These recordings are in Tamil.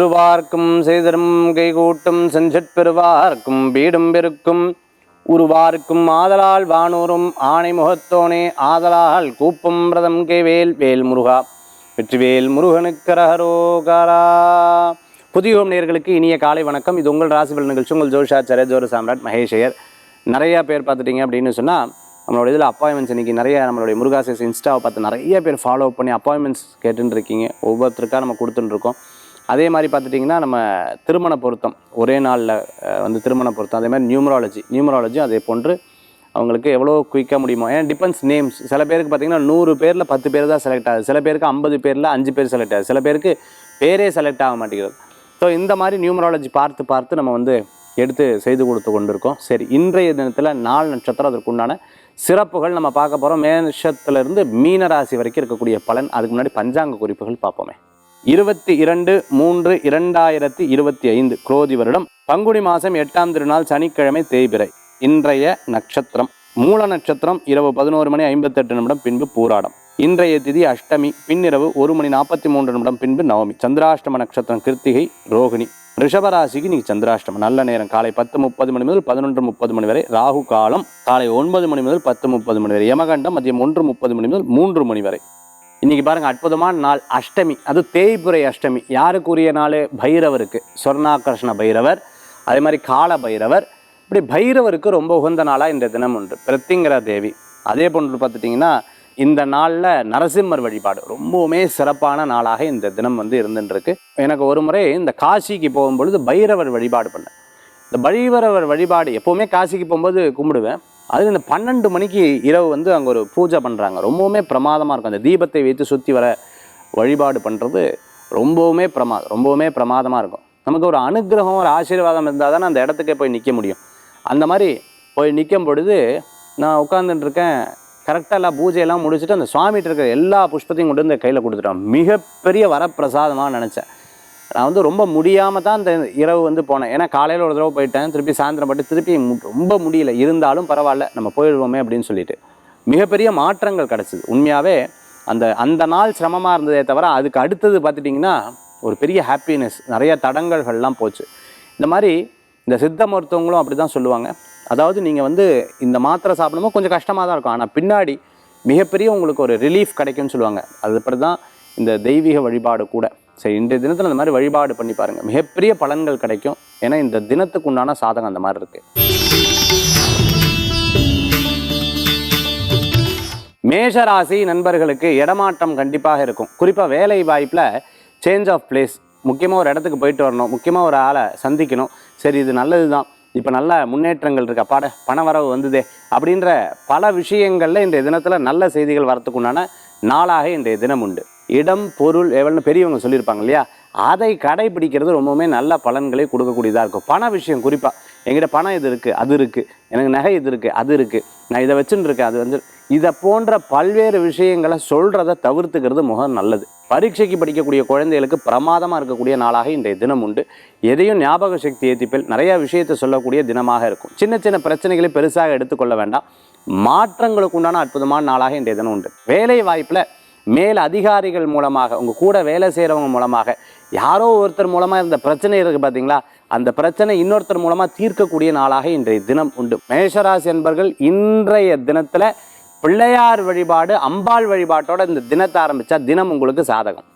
திருவார்க்கும் செய்தரும் கைகூட்டும் செஞ்சற்பெருவார்க்கும் வீடும் பெருக்கும். உருவார்க்கும் ஆதலால் வானூரும் ஆணை முகத்தோனே ஆதலால் கூப்பும் பிரதம் கேவேல் வேல் முருகா. வெற்றிவேல் முருகனுக்கரகரோகரா புதியோம் நேர்களுக்கு இனிய காலை வணக்கம். இது உங்கள் ராசிபல் நிகழ்ச்சி. உங்கள் ஜோஷாச்சாரிய ஜோர சாம்ராட் மகேஷையர். நிறைய பேர் பார்த்துட்டீங்க அப்படின்னு சொன்னால் நம்மளோட இதில் அப்பாயின்மெண்ட்ஸ் இன்றைக்கி நிறைய நம்மளுடைய முருகாசேஸ் இன்ஸ்டாவை பார்த்து நிறைய பேர் ஃபாலோ பண்ணி அப்பாயின்மெண்ட்ஸ் கேட்டுன்னு இருக்கீங்க. ஒவ்வொருத்தருக்காக நம்ம கொடுத்துட்டுருக்கோம் அதே மாதிரி பார்த்துட்டிங்கன்னா நம்ம திருமண பொருத்தம் ஒரே நாளில் வந்து திருமண பொருத்தம் அதே மாதிரி நியூமராலஜி நியூமராலஜி அதே போன்று அவங்களுக்கு எவ்வளோ குயிக்காக முடியுமோ ஏன்னா டிபெண்ட்ஸ் நேம்ஸ் சில பேருக்கு பார்த்தீங்கன்னா நூறு பேரில் பத்து பேர் தான் செலக்ட் ஆகுது. சில பேருக்கு ஐம்பது பேரில் அஞ்சு பேர் செலக்ட் ஆகுது. சில பேருக்கு பேரே செலக்ட் ஆக மாட்டேங்கிறது ஸோ இந்த மாதிரி நியூமராலஜி பார்த்து பார்த்து நம்ம வந்து எடுத்து செய்து கொடுத்து கொண்டிருக்கோம். சரி இன்றைய தினத்தில் நாலு நட்சத்திரம் அதற்குண்டான சிறப்புகள் நம்ம பார்க்க போகிறோம் மேஷத்துலேருந்து மீனராசி வரைக்கும் இருக்கக்கூடிய பலன். அதுக்கு முன்னாடி பஞ்சாங்க குறிப்புகள் பார்ப்போமே. இருபத்தி இரண்டு மூன்று இரண்டாயிரத்தி இருபத்தி ஐந்து குரோதி வருடம். பங்குனி மாதம் எட்டாம் திருநாள் சனிக்கிழமை தேய்பிறை இன்றைய நட்சத்திரம். மூல நட்சத்திரம் இரவு பதினோரு மணி ஐம்பத்தெட்டு நிமிடம் பின்பு பூராடம். இன்றைய திதி அஷ்டமி பின்னிரவு ஒரு மணி நாற்பத்தி மூன்று நிமிடம் பின்பு நவமி. சந்திராஷ்டம நட்சத்திரம் கிருத்திகை ரோகிணி. ரிஷபராசிக்கு நீ சந்திராஷ்டமம். நல்ல நேரம். காலை பத்து முப்பது மணி முதல் பதினொன்று முப்பது மணி வரை ராகு காலம். காலை ஒன்பது மணி முதல் பத்து முப்பது மணி வரை யமகண்டம். மதியம் ஒன்று முப்பது மணி முதல் மூன்று மணி வரை. இன்னைக்கு பாருங்க அற்புதமான நாள் அஷ்டமி. அது தேய்புரை அஷ்டமி. யாருக்குரிய நாள்? பைரவருக்கு. சொர்ணாகர்ஷ்ண பைரவர் அதே மாதிரி கால பைரவர். இப்படி பைரவருக்கு ரொம்ப உகந்த நாளாக இந்த தினம் உண்டு. பிரத்திங்கிற தேவி. அதே போன்று பார்த்துட்டிங்கன்னா இந்த நாளில் நரசிம்மர் வழிபாடு ரொம்பவுமே சிறப்பான நாளாக இந்த தினம் வந்து இருந்துருக்கு எனக்கு ஒரு முறை இந்த காசிக்கு போகும்பொழுது பைரவர் வழிபாடு பண்ணேன். இந்த பைரவர் வழிபாடு எப்போவுமே காசிக்கு போகும்போது கும்பிடுவேன். அது இந்த பன்னெண்டு மணிக்கு இரவு வந்து அங்கே ஒரு பூஜை பண்ணுறாங்க ரொம்பவுமே பிரமாதமாக இருக்கும். அந்த தீபத்தை வைத்து சுற்றி வர வழிபாடு பண்ணுறது ரொம்பவுமே பிரமாதம் ரொம்பவுமே பிரமாதமாக இருக்கும். நமக்கு ஒரு அனுகிரகம் ஒரு ஆசீர்வாதம் இருந்தால் தானே அந்த இடத்துக்கே போய் நிற்க முடியும். அந்த மாதிரி போய் நிற்கும் பொழுது நான் உட்காந்துட்டுருக்கேன் கரெக்டாக எல்லாம் பூஜையெல்லாம் முடிச்சுட்டு அந்த சுவாமிகிட்ட இருக்கிற எல்லா புஷ்பத்தையும் கொண்டு வந்து கையில் கொடுத்துட்டேன் மிகப்பெரிய வரப்பிரசாதமாக நினச்சேன். நான் வந்து ரொம்ப முடியாமல் தான் இந்த இரவு வந்து போனேன். ஏன்னா காலையில் ஒரு தடவை போயிட்டேன். திருப்பி சாயந்தரம் பட்டு திருப்பி மு- ரொம்ப முடியல. இருந்தாலும் பரவாயில்ல நம்ம போயிடுவோமே அப்படின்னு சொல்லிட்டு. மிகப்பெரிய மாற்றங்கள் கிடச்சிது. உண்மையாகவே அந்த அந்த நாள் சிரமமாக இருந்ததே தவிர அதுக்கு அடுத்தது பார்த்துட்டிங்கன்னா ஒரு பெரிய ஹாப்பினஸ் நிறைய தடங்கல்கள்லாம் போச்சு. இந்த மாதிரி இந்த சித்த மருத்துவங்களும் அப்படி தான் சொல்லுவாங்க. அதாவது நீங்கள் வந்து இந்த மாத்திரை சாப்பிடும்போது கொஞ்சம் கஷ்டமாக தான் இருக்கும். ஆனால் பின்னாடி மிகப்பெரிய உங்களுக்கு ஒரு ரிலீஃப் கிடைக்கும்னு சொல்லுவாங்க. அதுபடி தான் இந்த தெய்வீக வழிபாடு கூட. சரி இன்றைய தினத்தில் அந்த மாதிரி வழிபாடு பண்ணி பாருங்கள் மிகப்பெரிய பலன்கள் கிடைக்கும். ஏன்னா இந்த தினத்துக்கு உண்டான சாதகம் அந்த மாதிரி இருக்குது மேஷராசி நண்பர்களுக்கு இடமாற்றம் கண்டிப்பாக இருக்கும். குறிப்பாக வேலை வாய்ப்பில் சேஞ்ச் ஆஃப் பிளேஸ் முக்கியமாக ஒரு இடத்துக்கு போயிட்டு வரணும். முக்கியமாக ஒரு ஆளை சந்திக்கணும். சரி இது நல்லது தான் இப்போ நல்ல முன்னேற்றங்கள் இருக்கு? அப்பாட பண வரவு வந்ததே. அப்படின்ற பல விஷயங்களில் இன்றைய தினத்தில் நல்ல செய்திகள் வரத்துக்குண்டான நாளாக இன்றைய தினம் உண்டு. இடம் பொருள் எவ்வளோ பெரியவங்க சொல்லியிருப்பாங்க இல்லையா? அதை கடைபிடிக்கிறது ரொம்பவுமே நல்ல பலன்களை கொடுக்கக்கூடியதாக இருக்கும். பண விஷயம் குறிப்பாக எங்கிட்ட பணம் இது இருக்குது அது இருக்குது எனக்கு நகை இது இருக்குது அது இருக்குது நான் இதை வச்சுன்னு இருக்கேன் அது வந்து இதை போன்ற பல்வேறு விஷயங்களை சொல்கிறத தவிர்த்துக்கிறது முக நல்லது. பரீட்சைக்கு படிக்கக்கூடிய குழந்தைகளுக்கு பிரமாதமாக இருக்கக்கூடிய நாளாக இன்றைய தினம் உண்டு. எதையும் ஞாபக சக்தி ஏற்றிப்பில் நிறையா விஷயத்தை சொல்லக்கூடிய தினமாக இருக்கும். சின்ன சின்ன பிரச்சனைகளை பெருசாக எடுத்துக்கொள்ள வேண்டாம். மாற்றங்களுக்கு உண்டான அற்புதமான நாளாக இன்றைய தினம் உண்டு. வேலை வாய்ப்பில் மேல் அதிகாரிகள் மூலமாக உங்கள் கூட வேலை செய்கிறவங்க மூலமாக யாரோ ஒருத்தர் மூலமாக இருந்த பிரச்சனை இருக்குது பார்த்தீங்களா அந்த பிரச்சனை இன்னொருத்தர் மூலமாக தீர்க்கக்கூடிய நாளாக இன்றைய தினம் உண்டு. மேஷராசி என்பர்கள் இன்றைய தினத்தில் பிள்ளையார் வழிபாடு அம்பாள் வழிபாட்டோட இந்த தினத்தை ஆரம்பித்தா தினம் உங்களுக்கு சாதகம்.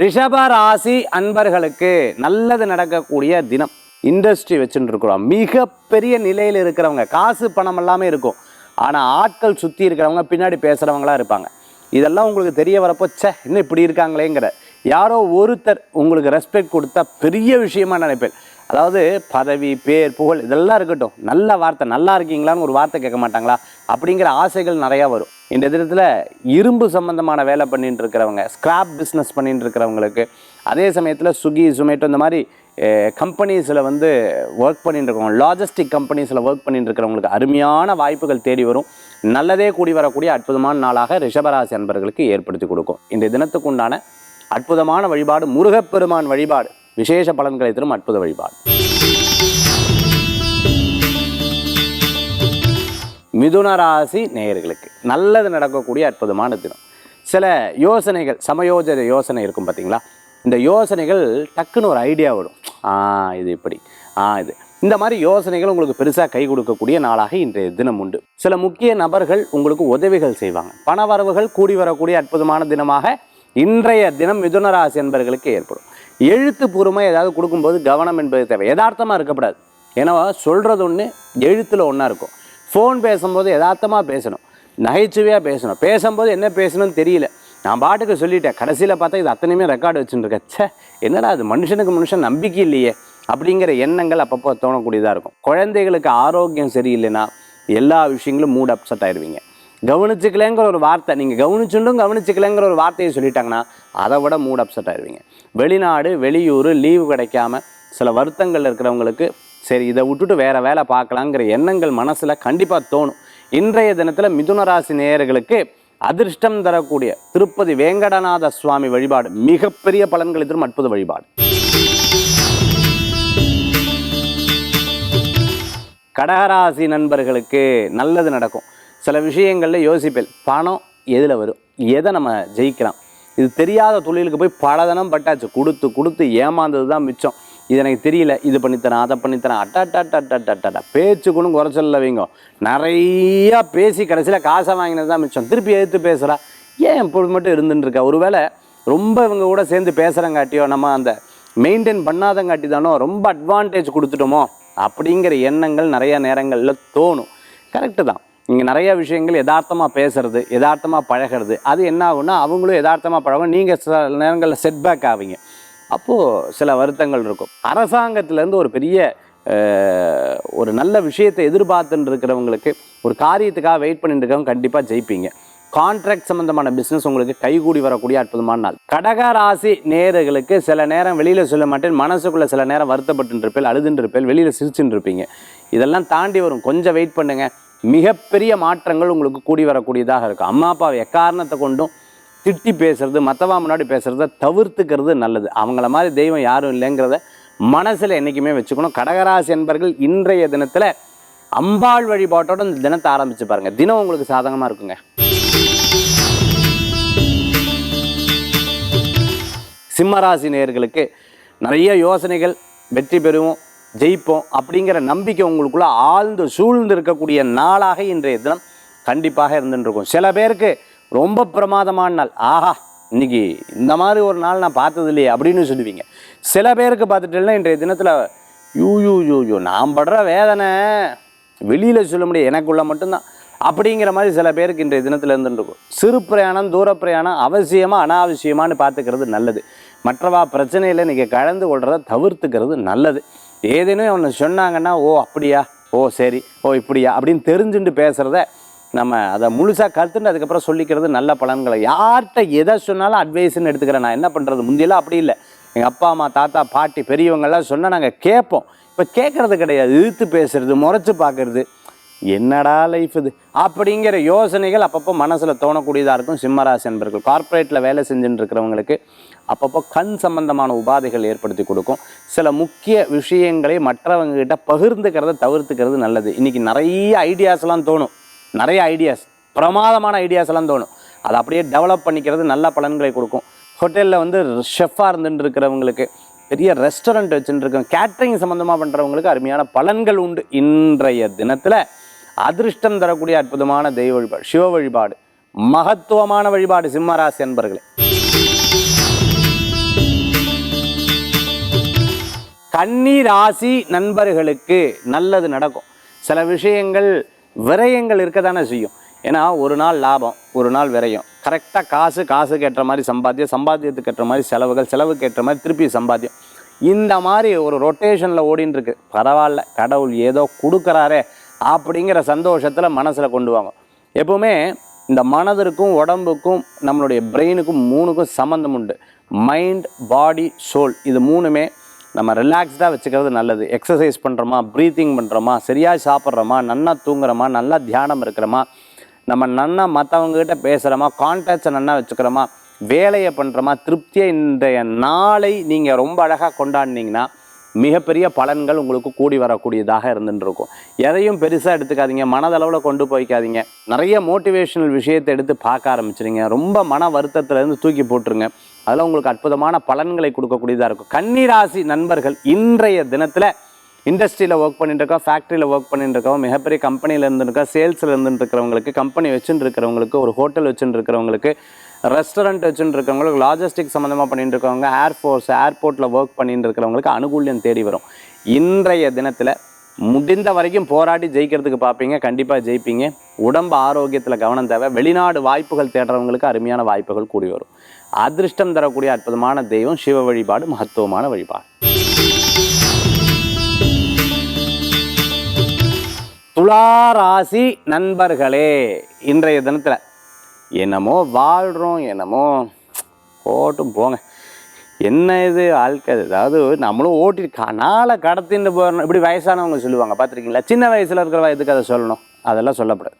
ரிஷப ராசி அன்பர்களுக்கு நல்லது நடக்கக்கூடிய தினம். இண்டஸ்ட்ரி வச்சுட்டு இருக்கிறோம் மிகப்பெரிய நிலையில் இருக்கிறவங்க காசு பணம் எல்லாமே இருக்கும். ஆனால் ஆட்கள் சுற்றி இருக்கிறவங்க பின்னாடி பேசுகிறவங்களா இருப்பாங்க. இதெல்லாம் உங்களுக்கு தெரிய வரப்போ சே இன்னும் இப்படி இருக்காங்களேங்கிற. யாரோ ஒருத்தர் உங்களுக்கு ரெஸ்பெக்ட் கொடுத்தா பெரிய விஷயமா நினைப்பேன். அதாவது பதவி பேர் புகழ் இதெல்லாம் இருக்கட்டும். நல்ல வார்த்தை நல்லா இருக்கீங்களான்னு ஒரு வார்த்தை கேட்க மாட்டாங்களா? அப்படிங்கிற ஆசைகள் நிறையா வரும். இந்த தினத்தில் இரும்பு சம்பந்தமான வேலை பண்ணிட்டு இருக்கிறவங்க ஸ்கிராப் பிஸ்னஸ் பண்ணிட்டு இருக்கிறவங்களுக்கு அதே சமயத்தில் சுகி ஜொமேட்டோ இந்த மாதிரி கம்பெனிஸில் வந்து ஒர்க் பண்ணிட்டு இருக்கவங்க லாஜிஸ்டிக் கம்பெனிஸில் ஒர்க் பண்ணிட்டு இருக்கிறவங்களுக்கு அருமையான வாய்ப்புகள் தேடி வரும். நல்லதே கூடி வரக்கூடிய அற்புதமான நாளாக ரிஷபராசி அன்பர்களுக்கு ஏற்படுத்தி கொடுக்கும். இந்த தினத்துக்கு உண்டான அற்புதமான வழிபாடு முருகப்பெருமான் வழிபாடு விசேஷ பலன்களை தரும் அற்புத வழிபாடு. மிதுன ராசி நேயர்களுக்கு நல்லது நடக்கக்கூடிய அற்புதமான தினம். சில யோசனைகள் சமயோஜித யோசனை இருக்கும் பார்த்தீங்களா இந்த யோசனைகள் டக்குன்னு ஒரு ஐடியா வரும். ஆ இது இப்படி. ஆ இது. இந்த மாதிரி யோசனைகள் உங்களுக்கு பெருசாக கை கொடுக்கக்கூடிய நாளாக இன்றைய தினம் உண்டு. சில முக்கிய நபர்கள் உங்களுக்கு உதவிகள் செய்வாங்க. பணவரவுகள் கூடி வரக்கூடிய அற்புதமான தினமாக இன்றைய தினம் மிதுன ராசி என்பர்களுக்கு ஏற்படும். எழுத்துப்பூர்வமாக ஏதாவது கொடுக்கும்போது கவனம் என்பது தேவை. யதார்த்தமாக இருக்கக்கூடாது. ஏன்னா சொல்கிறது ஒன்று எழுத்தில் ஒன்றா இருக்கும். ஃபோன் பேசும்போது யதார்த்தமாக பேசணும். நகைச்சுவையாக பேசணும். பேசும்போது என்ன பேசணும்னு தெரியல. நான் பாட்டுக்கு சொல்லிட்டேன். கடைசியில் பார்த்தா இது அத்தனையுமே ரெக்கார்டு வச்சுருக்கேன் சே என்னடா அது மனுஷனுக்கு மனுஷன் நம்பிக்கை இல்லையே. அப்படிங்கிற எண்ணங்கள் அப்பப்போ தோணக்கூடியதாக இருக்கும். குழந்தைகளுக்கு ஆரோக்கியம் சரியில்லைன்னா எல்லா விஷயங்களும் மூட் அப்செட் ஆயிடுவீங்க. கவனிச்சுக்கலங்கிற ஒரு வார்த்தை நீங்கள் கவனிச்சுண்டும் கவனிச்சுக்கலங்கிற ஒரு வார்த்தையை சொல்லிட்டாங்கன்னா அதை விட மூட் அப்செட் ஆயிடுவீங்க. வெளிநாடு வெளியூர் லீவு கிடைக்காம சில வருத்தங்கள் இருக்கிறவங்களுக்கு சரி இதை விட்டுட்டு வேறு வேலை பார்க்கலாங்கிற எண்ணங்கள் மனசில் கண்டிப்பாக தோணும். இன்றைய தினத்தில் மிதுன ராசி நேயர்களுக்கு அதிர்ஷ்டம் தரக்கூடிய திருப்பதி வேங்கடநாத சுவாமி வழிபாடு மிகப்பெரிய பலன்களை தரும் அற்புத வழிபாடு. கடகராசி நண்பர்களுக்கு நல்லது நடக்கும். சில விஷயங்களில் யோசிப்பேன் பணம் எதில் வரும்? எதை நம்ம ஜெயிக்கலாம்? இது தெரியாத தொழிலுக்கு போய் பல தினம் பட்டாச்சு. கொடுத்து கொடுத்து ஏமாந்தது தான் மிச்சம். இது எனக்கு தெரியல இது பண்ணித்தரேன் அதை பண்ணித்தரேன். அட்டா பேச்சு கூட குறைச்சல வைங்க. நிறையா பேசி கடைசியில் காசை வாங்கினது தான் மிச்சம். திருப்பி எடுத்து பேசுகிறா ஏன் இப்படி மட்டும் இருந்துட்டுருக்கா ஒரு ஒருவேளை ரொம்ப இவங்க கூட சேர்ந்து பேசுகிறங்காட்டியோ நம்ம அந்த மெயின்டைன் பண்ணாதங்காட்டி தானோ ரொம்ப அட்வான்டேஜ் கொடுத்துட்டோமோ அப்படிங்கிற எண்ணங்கள் நிறைய நேரங்களில் தோணும். கரெக்டு தான். இங்கே நிறைய விஷயங்கள் யதார்த்தமாக பேசுறது யதார்த்தமாக பழகிறது. அது என்ன ஆகும்னா அவங்களும் யதார்த்தமாக பழகும் நீங்கள் சில நேரங்களில் செட்பேக் ஆவீங்க. அப்போது சில வருத்தங்கள் இருக்கும். அரசாங்கத்திலேருந்து ஒரு பெரிய ஒரு நல்ல விஷயத்தை எதிர்பார்த்துட்டு இருக்கிறவங்களுக்கு ஒரு காரியத்துக்காக வெயிட் பண்ணிட்டு இருக்கவங்க கண்டிப்பாக ஜெயிப்பீங்க. கான்ட்ராக்ட் சம்மந்தமான பிஸ்னஸ் உங்களுக்கு கைகூடி வரக்கூடிய அற்புதமான நாள். கடக ராசி சில நேரம் வெளியில் சொல்ல மாட்டேன் மனசுக்குள்ளே சில நேரம் வருத்தப்பட்டு இருப்பேன் அழுதுன்னு இருப்பேன் வெளியில் சிரிச்சுட்டு இருப்பீங்க. இதெல்லாம் தாண்டி வரும். கொஞ்சம் வெயிட் பண்ணுங்கள் மிகப்பெரிய மாற்றங்கள் உங்களுக்கு கூடி வரக்கூடியதாக இருக்கும். அம்மா அப்பாவை எக்காரணத்தை கொண்டும் திட்டி பேசுறது மற்றவா முன்னாடி பேசுறத தவிர்த்துக்கிறது நல்லது. அவங்கள மாதிரி தெய்வம் யாரும் இல்லைங்கிறத மனசில் என்றைக்குமே வச்சுக்கணும். கடகராசி என்பர்கள் இன்றைய தினத்தில் அம்பாள் வழிபாட்டோட இந்த தினத்தை ஆரம்பிச்சு பாருங்க. தினம் உங்களுக்கு சாதகமாக இருக்குங்க. சிம்மராசி நேயர்களுக்கு நிறைய யோசனைகள் வெற்றி பெறுவோம் ஜெயிப்போம் அப்படிங்கிற நம்பிக்கை உங்களுக்குள்ள ஆழ்ந்து சூழ்ந்து இருக்கக்கூடிய நாளாக இன்றைய தினம் கண்டிப்பாக இருந்துருக்கும் சில பேருக்கு ரொம்ப பிரமாதமான நாள். ஆஹா இன்னைக்கு இந்த மாதிரி ஒரு நாள் நான் பார்த்தது இல்லையே அப்படின்னு சொல்லுவீங்க. சில பேருக்கு பார்த்துட்டேன்னா இன்றைய தினத்தில் யூ யூ யூ யூ நான் படுற வேதனை வெளியில் சொல்ல முடியாது. எனக்குள்ள மட்டும்தான். அப்படிங்கிற மாதிரி சில பேருக்கு இன்றைய தினத்தில் இருந்துருக்கும். சிறு பிரயாணம் தூர பிரயாணம் அவசியமாக அனாவசியமானு பார்த்துக்கிறது நல்லது. மற்றவா பிரச்சனையில் நீங்கள் கலந்து கொள்கிறத தவிர்த்துக்கிறது நல்லது. ஏதேனும் அவனை சொன்னாங்கன்னா ஓ அப்படியா? ஓ சரி. ஓ இப்படியா? அப்படின்னு தெரிஞ்சுட்டு பேசுகிறத நம்ம அதை முழுசாக கற்றுட்டு அதுக்கப்புறம் சொல்லிக்கிறது நல்ல பலன்களை. யார்கிட்ட எதை சொன்னாலும் அட்வைஸ்ன்னு எடுத்துக்கிறேன். நான் என்ன பண்ணுறது முந்தியெல்லாம் அப்படி இல்லை. எங்கள் அப்பா அம்மா தாத்தா பாட்டி பெரியவங்கெல்லாம் சொன்னால் நாங்கள் கேட்போம். இப்போ கேட்குறது கிடையாது. இழுத்து பேசுறது முறைச்சி பார்க்குறது. என்னடா லைஃப் இது? அப்படிங்கிற யோசனைகள் அப்பப்போ மனசில் தோணக்கூடியதாக இருக்கும். சிம்மராசி என்பர்கள் கார்ப்பரேட்டில் வேலை செஞ்சுட்டு இருக்கிறவங்களுக்கு அப்பப்போ கண் சம்பந்தமான உபாதைகள் ஏற்படுத்தி கொடுக்கும். சில முக்கிய விஷயங்களை மற்றவங்ககிட்ட பகிர்ந்துக்கிறத தவிர்த்துக்கிறது நல்லது. இன்றைக்கி நிறைய ஐடியாஸ்லாம் தோணும். நிறைய ஐடியாஸ் பிரமாதமான ஐடியாஸ் எல்லாம் தோணும். அதை அப்படியே டெவலப் பண்ணிக்கிறது நல்ல பலன்களை கொடுக்கும். ஹோட்டலில் வந்து ஷெஃபாக இருந்துட்டு இருக்கிறவங்களுக்கு பெரிய ரெஸ்டாரண்ட் வச்சுட்டு இருக்கோம் கேட்ரிங் சம்மந்தமாக பண்ணுறவங்களுக்கு அருமையான பலன்கள் உண்டு. இன்றைய தினத்தில் அதிர்ஷ்டம் தரக்கூடிய அற்புதமான தெய்வ வழிபாடு சிவ வழிபாடு மகத்துவமான வழிபாடு சிம்மராசி என்பர்களே கன்னி ராசி நண்பர்களுக்கு நல்லது நடக்கும். சில விஷயங்கள் விரயங்கள் இருக்க தானே செய்யும். ஏன்னா ஒரு நாள் லாபம் ஒரு நாள் விரயம். கரெக்டாக காசு காசுக்கு ஏற்ற மாதிரி சம்பாத்தியம் சம்பாத்தியத்துக்கு ஏற்ற மாதிரி செலவுகள் செலவுக்கு ஏற்ற மாதிரி திருப்பி சம்பாத்தியம். இந்த மாதிரி ஒரு ரொட்டேஷனில் ஓடின்னு இருக்கு பரவாயில்ல கடவுள் ஏதோ கொடுக்குறாரே அப்படிங்கிற சந்தோஷத்தில் மனசில் கொண்டு வாங்க. எப்பவுமே இந்த மனதிற்கும் உடம்புக்கும் நம்மளுடைய பிரெயினுக்கும் மூணுக்கும் சம்மந்தம் உண்டு. மைண்ட் பாடி சோல் இது மூணுமே நம்ம ரிலாக்ஸ்டாக வச்சுக்கிறது நல்லது. எக்ஸசைஸ் பண்ணுறோமா ப்ரீத்திங் பண்ணுறோமா சரியாக சாப்பிட்றோமா நல்லா தூங்குறோமா நல்லா தியானம் இருக்கிறோமா நம்ம நன்னா மற்றவங்ககிட்ட பேசுகிறோமா கான்டாக்ட்ஸை நல்லா வச்சுக்கிறோமா வேலையை பண்ணுறோமா திருப்தியை இன்றைய நாளை நீங்கள் ரொம்ப அழகாக கொண்டாடினீங்கன்னா மிகப்பெரிய பலன்கள் உங்களுக்கு கூடி வரக்கூடியதாக இருந்துட்டு இருக்கும் எதையும் பெருசாக எடுத்துக்காதீங்க மனதளவில் கொண்டு போய்க்காதீங்க. நிறைய மோட்டிவேஷனல் விஷயத்தை எடுத்து பார்க்க ஆரம்பிச்சிருங்க. ரொம்ப மன வருத்தத்திலேருந்து தூக்கி போட்டுருங்க. அதெல்லாம் உங்களுக்கு அற்புதமான பலன்களை கொடுக்கக்கூடியதாக இருக்கும். கன்னிராசி நண்பர்கள் இன்றைய தினத்தில் இண்டஸ்ட்ரியில் ஒர்க் பண்ணிட்டு இருக்கோம் ஃபேக்ட்ரியில் ஒர்க் பண்ணிட்டு இருக்கோம் மிகப்பெரிய கம்பெனியில் இருந்துருக்கோம் சேல்ஸில் இருந்துட்டு இருக்கிறவங்களுக்கு கம்பெனி வச்சுட்டு இருக்கிறவங்களுக்கு ஒரு ஹோட்டல் வச்சுட்டு இருக்கிறவங்களுக்கு ரெஸ்டாரண்ட் வச்சுட்டு இருக்கிறவங்களுக்கு லாஜிஸ்டிக் சம்மந்தமாக பண்ணிட்டு இருக்கவங்க ஏர்ஃபோர்ஸ் ஏர்போர்ட்டில் ஒர்க் பண்ணிட்டு இருக்கிறவங்களுக்கு அனுகூல்யம் தேடி வரும். இன்றைய தினத்தில் முடிந்த வரைக்கும் போராடி ஜெயிக்கிறதுக்கு பார்ப்பீங்க கண்டிப்பாக ஜெயிப்பீங்க. உடம்பு ஆரோக்கியத்தில் கவனம் தேவை. வெளிநாடு வாய்ப்புகள் தேடுறவங்களுக்கு அருமையான வாய்ப்புகள் கூடி வரும். அதிர்ஷ்டம் தரக்கூடிய அற்புதமான தெய்வம் சிவ வழிபாடு மகத்துவமான வழிபாடு. துலா ராசி நண்பர்களே இன்றைய தினத்தில் என்னமோ வாழ்கிறோம் என்னமோ போட்டும் போங்க. என்ன இது ஆட்கள் அதாவது நம்மளும் ஓட்டி நாளை கடத்தின்னு போகிறோம் இப்படி வயசானவங்க சொல்லுவாங்க பார்த்துருக்கீங்களா? சின்ன வயசில் இருக்கிறவ எதுக்கு அதை சொல்லணும்? அதெல்லாம் சொல்லப்படாது.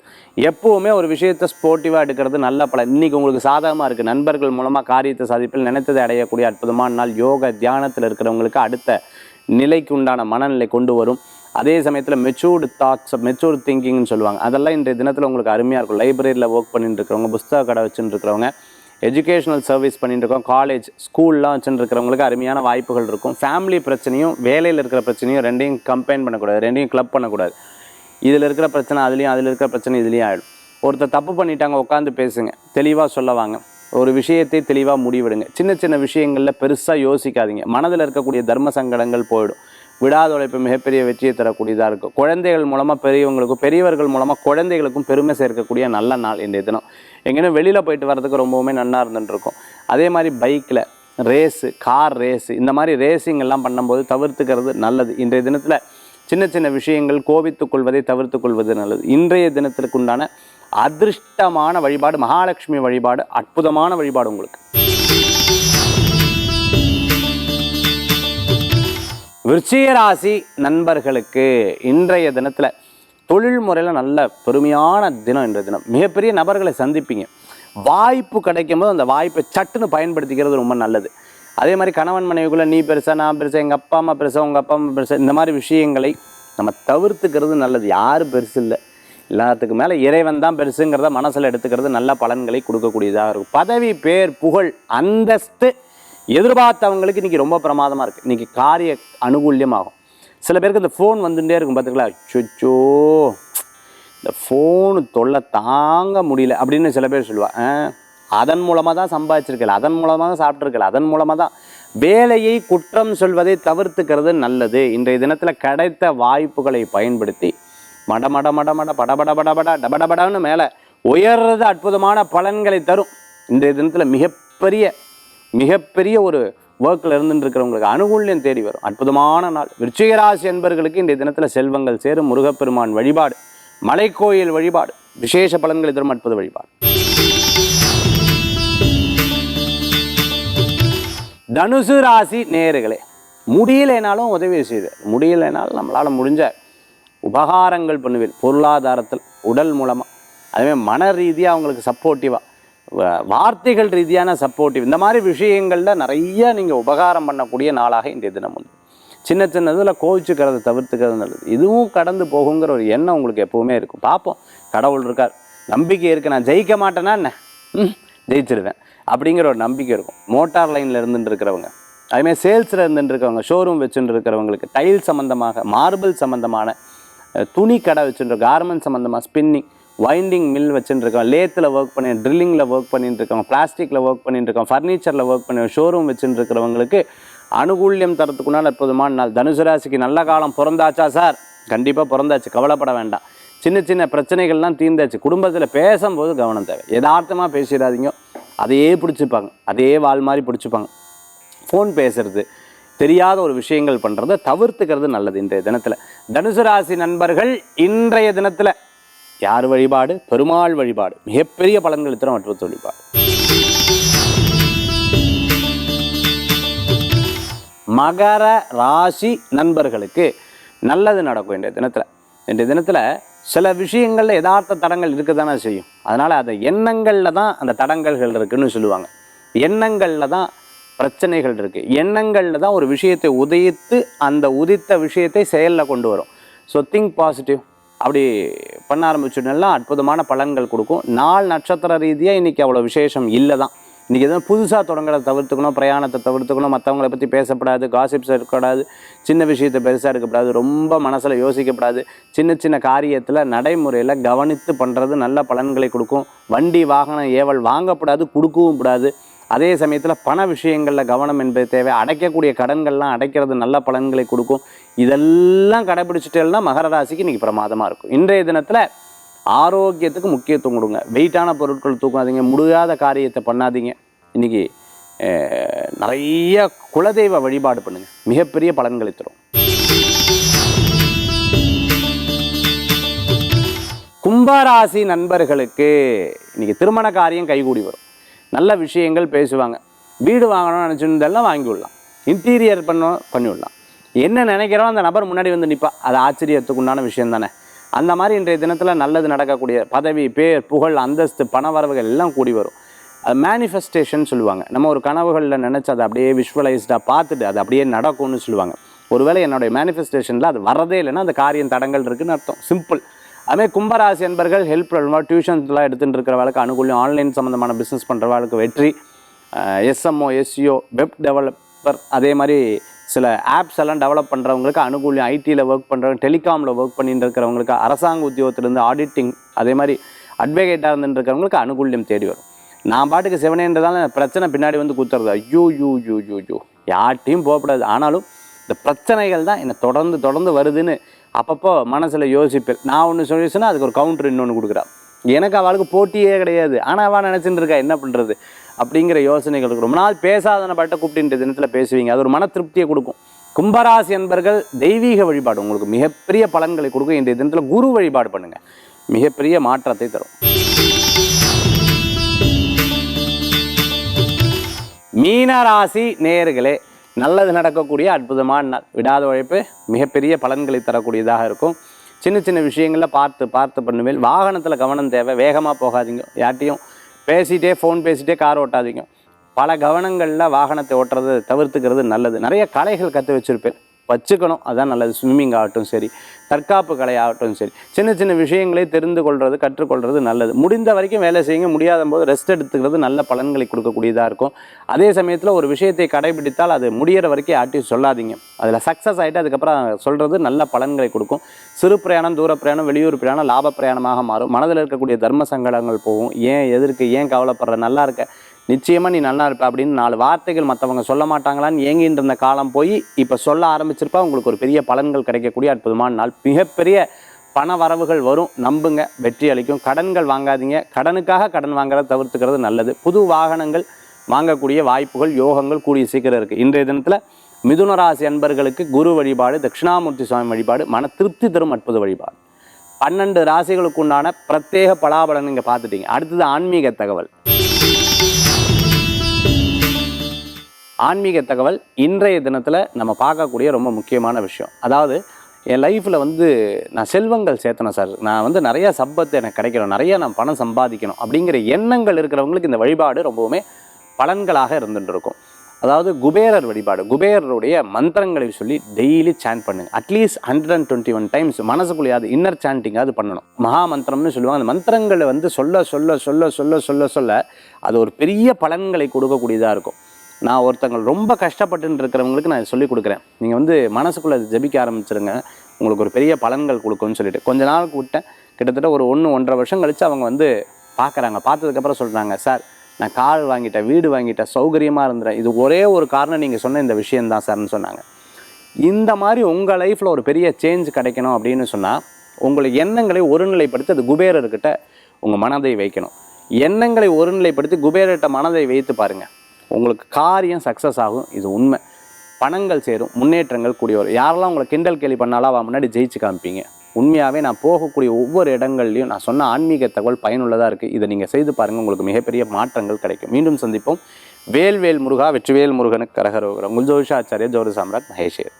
எப்போவுமே ஒரு விஷயத்தை ஸ்போர்ட்டிவாக எடுக்கிறது நல்ல பலன். இன்றைக்கி உங்களுக்கு சாதகமாக இருக்குது நண்பர்கள் மூலமாக காரியத்தை சாதிப்பில் நினைத்ததை அடையக்கூடிய அற்புதமான நாள். யோக தியானத்தில் இருக்கிறவங்களுக்கு அடுத்த நிலைக்கு உண்டான மனநிலை கொண்டு வரும். அதே சமயத்தில் மெச்சூர்டு தாட்ஸ் மெச்சூர் திங்கிங்னு சொல்லுவாங்க. அதெல்லாம் இன்றைய தினத்தில் உங்களுக்கு அருமையாக இருக்கும். லைப்ரரியில் ஒர்க் பண்ணிட்டு இருக்கிறவங்க புஸ்தக கடை வச்சுட்டு இருக்கிறவங்க எஜுகேஷனல் சர்வீஸ் பண்ணிட்டு இருக்கோம் காலேஜ் ஸ்கூல்லாம் வச்சுருக்கிறவங்களுக்கு அருமையான வாய்ப்புகள் இருக்கும். ஃபேமிலி பிரச்சனையும் வேலையில் இருக்கிற பிரச்சனையும் ரெண்டையும் கம்பைன் பண்ணக்கூடாது. ரெண்டையும் கிளப் பண்ணக்கூடாது. இதில் இருக்கிற பிரச்சனை அதுலேயும் அதில் இருக்கிற பிரச்சனை இதுலேயும் ஆகிடும் ஒருத்தர் தப்பு பண்ணிட்டாங்க உட்காந்து பேசுங்க. தெளிவாக சொல்ல வாங்க ஒரு விஷயத்தை தெளிவாக முடிவெடுங்க. சின்ன சின்ன விஷயங்களில் பெருசாக யோசிக்காதீங்க. மனதில் இருக்கக்கூடிய தர்ம சங்கடங்கள் போயிடும். விடாத உழைப்பு மிகப்பெரிய வெற்றியை தரக்கூடியதாக இருக்கும் குழந்தைகள் மூலமாக பெரியவங்களுக்கும் பெரியவர்கள் மூலமாக குழந்தைகளுக்கும் பெருமை சேர்க்கக்கூடிய நல்ல நாள் இன்றைய தினம். எங்கேனா வெளியில் போயிட்டு வர்றதுக்கு ரொம்பவுமே நல்லா இருந்துட்டுருக்கும். அதே மாதிரி பைக்கில் ரேஸு கார் ரேஸு இந்த மாதிரி ரேசிங் எல்லாம் பண்ணும்போது தவிர்த்துக்கிறது நல்லது. இன்றைய தினத்தில் சின்ன சின்ன விஷயங்கள் கோபித்துக் கொள்வதை தவிர்த்து கொள்வது நல்லது. இன்றைய தினத்திற்கு உண்டான அதிர்ஷ்டமான வழிபாடு மகாலட்சுமி வழிபாடு அற்புதமான வழிபாடு உங்களுக்கு. விருச்சிக ராசி நண்பர்களுக்கு இன்றைய தினத்தில் தொழில் முறையில் நல்ல பெருமையான தினம் இன்றைய தினம். மிகப்பெரிய நபர்களை சந்திப்பீங்க. வாய்ப்பு கிடைக்கும் போது அந்த வாய்ப்பை சட்டுன்னு பயன்படுத்திக்கிறது ரொம்ப நல்லது. அதே மாதிரி கணவன் மனைவிக்குள்ளே நீ பெருசா நான் பெருசா எங்கள் அப்பா அம்மா பெருசா உங்கள் அப்பா அம்மா பெருசா இந்த மாதிரி விஷயங்களை நம்ம தவிர்த்துக்கிறது நல்லது. யாரும் பெருசு இல்லை. எல்லாத்துக்கு மேலே இறைவன் தான் பெருசுங்கிறத மனசில் எடுத்துக்கிறது நல்ல பலன்களை கொடுக்கக்கூடியதாக இருக்கும். பதவி பேர் புகழ் அந்தஸ்து எதிர்பார்த்தவங்களுக்கு இன்றைக்கி ரொம்ப பிரமாதமாக இருக்குது இன்றைக்கி காரிய அனுகூல்யமாகும். சில பேருக்கு இந்த ஃபோன் வந்துட்டே இருக்கும் பார்த்துங்களா சொச்சோ இந்த ஃபோனு தொல்லை தாங்க முடியல அப்படின்னு சில பேர் சொல்லுவா ஆ, அதன் மூலமாக தான் சம்பாதிச்சிருக்கல அதன் மூலமாக தான் சாப்பிட்ருக்கல அதன் மூலமாக தான் வேலையை குற்றம் சொல்வதை தவிர்த்துக்கிறது நல்லது. இன்றைய தினத்தில் கிடைத்த வாய்ப்புகளை பயன்படுத்தி மட மட மட மட படபட படபட டபடபடன்னு மேலே உயர்றது அற்புதமான பலன்களை தரும். இன்றைய தினத்தில் மிகப்பெரிய மிகப்பெரிய ஒரு ஒர்க்கில் இருந்துருக்கிறவங்களுக்கு அனுகூல்யம் தேடி வரும். அற்புதமான நாள். விருச்சிகராசி என்பர்களுக்கு இன்றைய தினத்தில் செல்வங்கள் சேரும். முருகப்பெருமான் வழிபாடு மலைக்கோயில் வழிபாடு விசேஷ பலன்களை தரும் அற்புத வழிபாடு. தனுசு ராசி நேர்களே முடியலைனாலும் உதவி செய்து. முடியலைனாலும் நம்மளால் முடிஞ்ச உபகாரங்கள் பண்ணுவேன் பொருளாதாரத்தில் உடல் மூலமாக அதுவே மன ரீதியாக அவங்களுக்கு சப்போர்ட்டிவாக வார்த்தைகள் ரீதியான சப்போர்ட்டிவ் இந்த மாதிரி விஷயங்களில் நிறைய நீங்கள் உபகாரம் பண்ணக்கூடிய நாளாக இன்றைய தினம் உண்டு. சின்ன சின்ன இதில் கோவிச்சுக்கிறத தவிர்த்துக்கிறது நல்லது. இதுவும் கடந்து போகுங்கிற ஒரு எண்ணம் உங்களுக்கு எப்போவுமே இருக்கும். பார்ப்போம் கடவுள் இருக்கார். நம்பிக்கை இருக்குது நான் ஜெயிக்க மாட்டேன்னா என்ன? ம், ஜெயிச்சிருவேன். அப்படிங்கிற ஒரு நம்பிக்கை இருக்கும். மோட்டார் லைனில் இருந்துட்டு இருக்கிறவங்க அதுமாதிரி சேல்ஸில் இருந்துட்டு இருக்கவங்க ஷோரூம் வச்சுட்டு இருக்கிறவங்களுக்கு டைல் சம்மந்தமாக மார்பிள் சம்மந்தமான துணி கடை வச்சுட்டு கார்மெண்ட் சம்மந்தமாக ஸ்பின்னிங் வைண்டிங் மில் வச்சுட்டு இருக்கோம் லேத்தில் ஒர்க் பண்ணி ட்ரில்லிங்கில் ஒர்க் பண்ணிட்டு இருக்கோம் பிளாஸ்டிக்கில் ஒர்க் பண்ணிட்டு இருக்கோம் ஃபர்னிச்சரில் ஒர்க் பண்ணி ஷோரூம் வச்சுட்டு இருக்கிறவங்களுக்கு அனுகூல்யம் தரத்துக்குனால் அற்புதமான நாள். தனுசு ராசிக்கு நல்ல காலம் பிறந்தாச்சா சார்? கண்டிப்பாக பிறந்தாச்சு. கவலைப்பட வேண்டாம். சின்ன சின்ன பிரச்சனைகள்லாம் தீர்ந்தாச்சு. குடும்பத்தில் பேசும்போது கவனம் தேவை. யதார்த்தமாக பேசிடாதீங்க. அதையே பிடிச்சிப்பாங்க. அதே வால் மாதிரி பிடிச்சிப்பாங்க. ஃபோன் பேசுறது தெரியாத ஒரு விஷயங்கள் பண்ணுறதை தவிர்த்துக்கிறது நல்லது இன்றைய தினத்தில். தனுசு ராசி நண்பர்கள் இன்றைய தினத்தில் யார் வழிபாடு? பெருமாள் வழிபாடு. மிகப்பெரிய பலன்கள் தரும் அற்புத வழிபாடு மகர ராசி நண்பர்களுக்கு நல்லது நடக்கும் இன்றைய தினத்தில். இன்றைய தினத்தில் சில விஷயங்களில் யதார்த்த தடங்கள் இருக்க தானே செய்யும். அதனால் அந்த எண்ணங்களில் தான் அந்த தடங்கல்கள் இருக்குதுன்னு சொல்லுவாங்க. எண்ணங்களில் தான் பிரச்சனைகள் இருக்குது எண்ணங்களில் தான் ஒரு விஷயத்தை உதைத்து அந்த உதித்த விஷயத்தை செயலில் கொண்டு வரும். ஸோ திங்க் பாசிட்டிவ் அப்படி பண்ண ஆரம்பிச்சோன்னா அற்புதமான பலன்கள் கொடுக்கும். நாள் நட்சத்திர ரீதியாக இன்றைக்கி அவ்வளோ விசேஷம் இல்லை தான். இன்றைக்கி எதுவும் புதுசாக தொடங்குறத தவிர்த்துக்கணும் பிரயாணத்தை தவிர்த்துக்கணும் மற்றவங்கள பற்றி பேசப்படாது காசிப்ஸ் இருக்கக்கூடாது சின்ன விஷயத்தை பெருசாக இருக்கக்கூடாது ரொம்ப மனசில் யோசிக்கப்படாது. சின்ன சின்ன காரியத்தில் நடைமுறையில் கவனித்து பண்ணுறது நல்ல பலன்களை கொடுக்கும். வண்டி வாகனம் ஏவல் வாங்கக்கூடாது கொடுக்கவும் கூடாது. அதே சமயத்தில் பண விஷயங்களில் கவனம் என்பது தேவை. அடைக்கக்கூடிய கடன்கள்லாம் அடைக்கிறது நல்ல பலன்களை கொடுக்கும். இதெல்லாம் கடைபிடிச்சிட்டேன்னா மகர ராசிக்கு இன்றைக்கி பிரமாதமாக இருக்கும். இன்றைய தினத்தில் ஆரோக்கியத்துக்கு முக்கியத்துவம் கொடுங்க. வெயிட்டான பொருட்கள் தூக்காதீங்க. முடியாத காரியத்தை பண்ணாதீங்க. இன்றைக்கி நிறைய குலதெய்வ வழிபாடு பண்ணுங்க. மிகப்பெரிய பலன்களை தரும். கும்பராசி நண்பர்களுக்கு இன்னைக்கு திருமண காரியம் கைகூடி வரும். நல்ல விஷயங்கள் பேசுவாங்க. வீடு வாங்கணும்னு நினச்சிருந்தெல்லாம் வாங்கி விடலாம் இன்டீரியர் பண்ண பண்ணி விடலாம் என்ன நினைக்கிறோம் அந்த நபர் முன்னாடி வந்து நிற்பா அது ஆச்சரியத்துக்கு உண்டான விஷயம் தானே அந்த மாதிரி இன்றைய தினத்தில் நல்லது நடக்கக்கூடிய பதவி பேர் புகழ் அந்தஸ்து பண வரவுகள் எல்லாம் கூடி வரும். அது மேனிஃபெஸ்டேஷன் சொல்லுவாங்க. நம்ம ஒரு கனவுகளில் நினச்சி அதை அப்படியே விஷுவலைஸ்டாக பார்த்துட்டு அது அப்படியே நடக்கும்னு சொல்லுவாங்க. ஒருவேளை என்னுடைய மேனிஃபெஸ்டேஷனில் அது வரதே இல்லைன்னா அந்த காரியம் தடங்கள் இருக்குதுன்னு அர்த்தம். சிம்பிள் அதுமாதிரி கும்பராசி என்பர்கள் ஹெல்ப் பண்ணுவா டியூஷன்ஸ்லாம் எடுத்துகிட்டு இருக்கிறவளுக்கு அனுகூலியம் ஆன்லைன் சம்மந்தமான பிஸ்னஸ் பண்ணுறவளுக்கு வெற்றி எஸ்எம்ஓ எஸ்சிஓ வெப் டெவலப்பர் அதே மாதிரி சில ஆப்ஸ் எல்லாம் டெவலப் பண்ணுறவங்களுக்கு அனுகூலியம் ஐடியில் ஒர்க் பண்ணுறவங்க டெலிகாமில் ஒர்க் பண்ணிட்டு இருக்கிறவங்களுக்கு அரசாங்க உத்தியோகத்திலேருந்து ஆடிட்டிங் அதே மாதிரி அட்வொகேட்டாக இருந்துட்டு இருக்கிறவங்களுக்கு தேடி வரும். நான் பாட்டுக்கு சிவனேன்றதால பிரச்சனை பின்னாடி வந்து கொடுத்துறது ஐயோ யூ யூ யூ யூ யார்ட்டையும் போகக்கூடாது ஆனாலும் இந்த பிரச்சனைகள் தான் என்னை தொடர்ந்து தொடர்ந்து வருதுன்னு அப்பப்போ மனசில் யோசிப்பேன். நான் ஒன்று சொல்லிச்சுன்னா அதுக்கு ஒரு கவுண்டர் இன்னொன்று கொடுக்குறான் எனக்கு அவளுக்கு போட்டியே கிடையாது. ஆனால் அவள் நினச்சிட்டு இருக்கா என்ன பண்ணுறது அப்படிங்கிற யோசனைகள் ரொம்ப நாள் பேசாதன பட்ட கூப்பிட்டு தினத்தில் பேசுவீங்க. அது ஒரு மன திருப்தியை கொடுக்கும். கும்பராசி என்பர்கள் தெய்வீக வழிபாடு உங்களுக்கு மிகப்பெரிய பலன்களை கொடுக்கும். இன்றைய தினத்தில் குரு வழிபாடு பண்ணுங்கள் மிகப்பெரிய மாற்றத்தை தரும். மீனராசி நேர்களே நல்லது நடக்கக்கூடிய அற்புதமான நாள் விடாத உழைப்பு மிகப்பெரிய பலன்களை தரக்கூடியதாக இருக்கும். சின்ன சின்ன விஷயங்களில் பார்த்து பார்த்து பண்ணுவேன். வாகனத்தில் கவனம் தேவை. வேகமாக போகாதீங்க. யார்ட்டையும் பேசிகிட்டே ஃபோன் பேசிகிட்டே கார் ஓட்டாதீங்க. பல கவனங்களில் வாகனத்தை ஓட்டுறது தவிர்த்துக்கிறது நல்லது. நிறைய கலைகள் கற்று வச்சுருப்பேன். வச்சுக்கணும். அதான் நல்லது. ஸ்விம்மிங் ஆகட்டும் சரி தற்காப்பு கலை ஆகட்டும் சரி சின்ன சின்ன விஷயங்களை தெரிந்து கொள்வது கற்றுக்கொள்வது நல்லது. முடிந்த வரைக்கும் வேலை செய்யுங்க. முடியாத போது ரெஸ்ட் எடுத்துக்கிறது நல்ல பலன்களை கொடுக்கக்கூடியதாக இருக்கும். அதே சமயத்தில் ஒரு விஷயத்தை கடைபிடித்தால் அது முடியிற வரைக்கும் யார்ட்டையும் சொல்லாதீங்க. அதில் சக்ஸஸ் ஆகிட்டு அதுக்கப்புறம் சொல்கிறது நல்ல பலன்களை கொடுக்கும். சிறு பிரயாணம் தூர பிரயாணம் வெளியூர் பிரயாணம் லாப பிரயாணமாக மாறும். மனதில் இருக்கக்கூடிய தர்ம சங்கடங்கள் போகும். ஏன் எதற்கு ஏன் கவலைப்படுற நல்லா இருக்க நிச்சயமாக நீ நல்லா இருப்ப அப்படின்னு நாலு வார்த்தைகள் மற்றவங்க சொல்ல மாட்டாங்களான்னு ஏங்கின்ற இருந்த காலம் போய் இப்போ சொல்ல ஆரம்பிச்சிருப்பா. உங்களுக்கு ஒரு பெரிய பலன்கள் கிடைக்கக்கூடிய அற்புதமான நாள். மிகப்பெரிய பண வரவுகள் வரும். நம்புங்க. வெற்றி அளிக்கும். கடன்கள் வாங்காதீங்க. கடனுக்காக கடன் வாங்குறத தவிர்த்துக்கிறது நல்லது. புது வாகனங்கள் வாங்கக்கூடிய வாய்ப்புகள் யோகங்கள் கூடிய சீக்கிரம் இருக்குது இன்றைய தினத்தில் மிதுன ராசி அன்பர்களுக்கு குரு வழிபாடு தட்சிணாமூர்த்தி சுவாமி வழிபாடு மன திருப்தி தரும் அற்புத வழிபாடு. பன்னெண்டு ராசிகளுக்கு உண்டான பிரத்யேக பலாபலன் நீங்கள் பார்த்துட்டீங்க. அடுத்தது ஆன்மீக தகவல். ஆன்மீக தகவல் இன்றைய தினத்தில் நம்ம பார்க்கக்கூடிய ரொம்ப முக்கியமான விஷயம். அதாவது என் லைஃப்பில் வந்து நான் செல்வங்கள் சேர்த்தணும் சார் நான் வந்து நிறையா சம்பத்து எனக்கு கிடைக்கணும். நிறையா நான் பணம் சம்பாதிக்கணும் அப்படிங்கிற எண்ணங்கள் இருக்கிறவங்களுக்கு இந்த வழிபாடு ரொம்பவுமே பலன்களாக இருந்துட்டு இருக்கும் அதாவது குபேரர் வழிபாடு. குபேரருடைய மந்திரங்களை சொல்லி டெய்லி சாண்ட் பண்ணுங்க. At least hundred and twenty one times மனசுக்குள்ளேயாவது inner சாண்டிங்காவது பண்ணணும். மகா மந்திரம்னு சொல்லுவாங்க. அந்த மந்திரங்களை வந்து சொல்ல சொல்ல சொல்ல சொல்ல சொல்ல சொல்ல அது ஒரு பெரிய பலன்களை கொடுக்கக்கூடியதாக இருக்கும். நான் ஒருத்தங்க ரொம்ப கஷ்டப்பட்டு இருக்கிறவங்களுக்கு நான் சொல்லிக் கொடுக்குறேன். நீங்கள் வந்து மனசுக்குள்ளே ஜெபிக்க ஆரம்பிச்சிருங்க. உங்களுக்கு ஒரு பெரிய பலன்கள் கொடுக்கும்னு சொல்லிட்டு. கொஞ்ச நாளுக்கு விட்டேன் கிட்டத்தட்ட ஒரு ஒன்று ஒன்றரை வருஷம் கழித்து அவங்க வந்து பார்க்குறாங்க. பார்த்ததுக்கப்புறம் சொல்கிறாங்க சார் நான் கார் வாங்கிட்டேன் வீடு வாங்கிட்டேன் சௌகரியமாக இருந்துறேன். இது ஒரே ஒரு காரணம் நீங்கள் சொன்ன இந்த விஷயந்தான் சார்னு சொன்னாங்க. இந்த மாதிரி உங்கள் லைஃப்பில் ஒரு பெரிய சேஞ்ச் கிடைக்கணும் அப்படின்னு சொன்னால் உங்களை எண்ணங்களை ஒருநிலைப்படுத்தி அது குபேரர்கிட்ட உங்கள் மனதை வைக்கணும். எண்ணங்களை ஒருநிலைப்படுத்தி குபேரர்கிட்ட மனதை வைத்து பாருங்கள் உங்களுக்கு காரியம் சக்ஸஸ் ஆகும் இது உண்மை. பணங்கள் சேரும் முன்னேற்றங்கள் கூடிய வரும் யாரெல்லாம் உங்களை கிண்டல் கேலி பண்ணாலும் அவன் முன்னாடி ஜெயிச்சு காமிப்பீங்க. உண்மையாகவே நான் போகக்கூடிய ஒவ்வொரு இடங்கள்லையும் நான் சொன்ன ஆன்மீக தகவல் பயனுள்ளதாக இருக்குது இதை நீங்கள் செய்து பாருங்கள் உங்களுக்கு மிகப்பெரிய மாற்றங்கள் கிடைக்கும். மீண்டும் சந்திப்போம். வேல்வேல் முருகா வெற்றிவேல் முருகனுக்கு கரகரோகரம். உங்கள் ஜோஷாச்சாரிய ஜோதி சாம்ராட் மகேஷேர்